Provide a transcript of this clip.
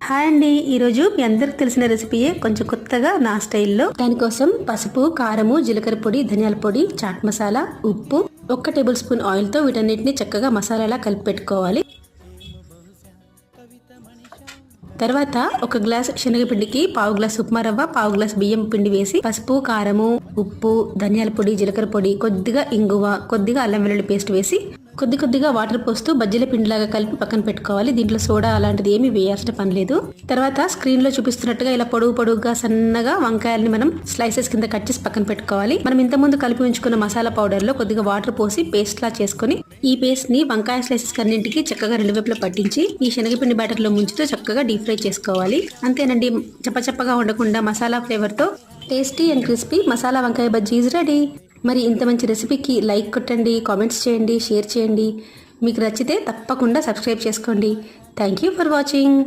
Hi అండి. ఈరోజు మీ అందరికి తెలిసిన రెసిపీయే కొంచెం కొత్తగా నా స్టైల్లో. దానికోసం పసుపు కారము జీలకర్ర పొడి ధనియాల పొడి చాట్ మసాలా ఉప్పు ఒక్క టేబుల్ స్పూన్ ఆయిల్తో వీటన్నిటిని చక్కగా మసాలాలా కలిపి పెట్టుకోవాలి. తర్వాత ఒక గ్లాస్ శనగపిండికి పావు గ్లాస్ ఉప్మా రవ్వ పావు గ్లాస్ బియ్యం పిండి వేసి పసుపు కారము ఉప్పు ధనియాల పొడి జీలకర్ర పొడి కొద్దిగా ఇంగువ కొద్దిగా అల్లం వెల్లుల్లి పేస్ట్ వేసి కొద్ది కొద్దిగా వాటర్ పోస్తూ బజ్జీల పిండిలాగా కలిపి పక్కన పెట్టుకోవాలి. దీంట్లో సోడా అలాంటిది ఏమీ వేయాల్సిన పని లేదు. తర్వాత స్క్రీన్లో చూపిస్తున్నట్టుగా ఇలా పొడుగు పొడుగుగా సన్నగా వంకాయల్ని మనం స్లైసెస్ కింద కట్ చేసి పక్కన పెట్టుకోవాలి. మనం ఇంత ముందు కలిపి ఉంచుకున్న మసాలా పౌడర్లో కొద్దిగా వాటర్ పోసి పేస్ట్ లా చేసుకొని ఈ పేస్ట్ని వంకాయ స్లైసెస్ అన్నింటికి చక్కగా రెండు వైపులా పట్టించి ఈ శనగపిండి బ్యాటర్లో ముంచుతూ చక్కగా డీప్ ఫ్రై చేసుకోవాలి. అంతేనండి. చప్పచప్పగా ఉండకుండా మసాలా ఫ్లేవర్తో టేస్టీ అండ్ క్రిస్పీ మసాలా వంకాయ బజ్జీ ఈజ్ రెడీ మరి ఇంత మంచి రెసిపీకి లైక్ కొట్టండి కామెంట్స్ చేయండి షేర్ చేయండి. మీకు నచ్చితే తప్పకుండా సబ్స్క్రైబ్ చేసుకోండి. Thank you for watching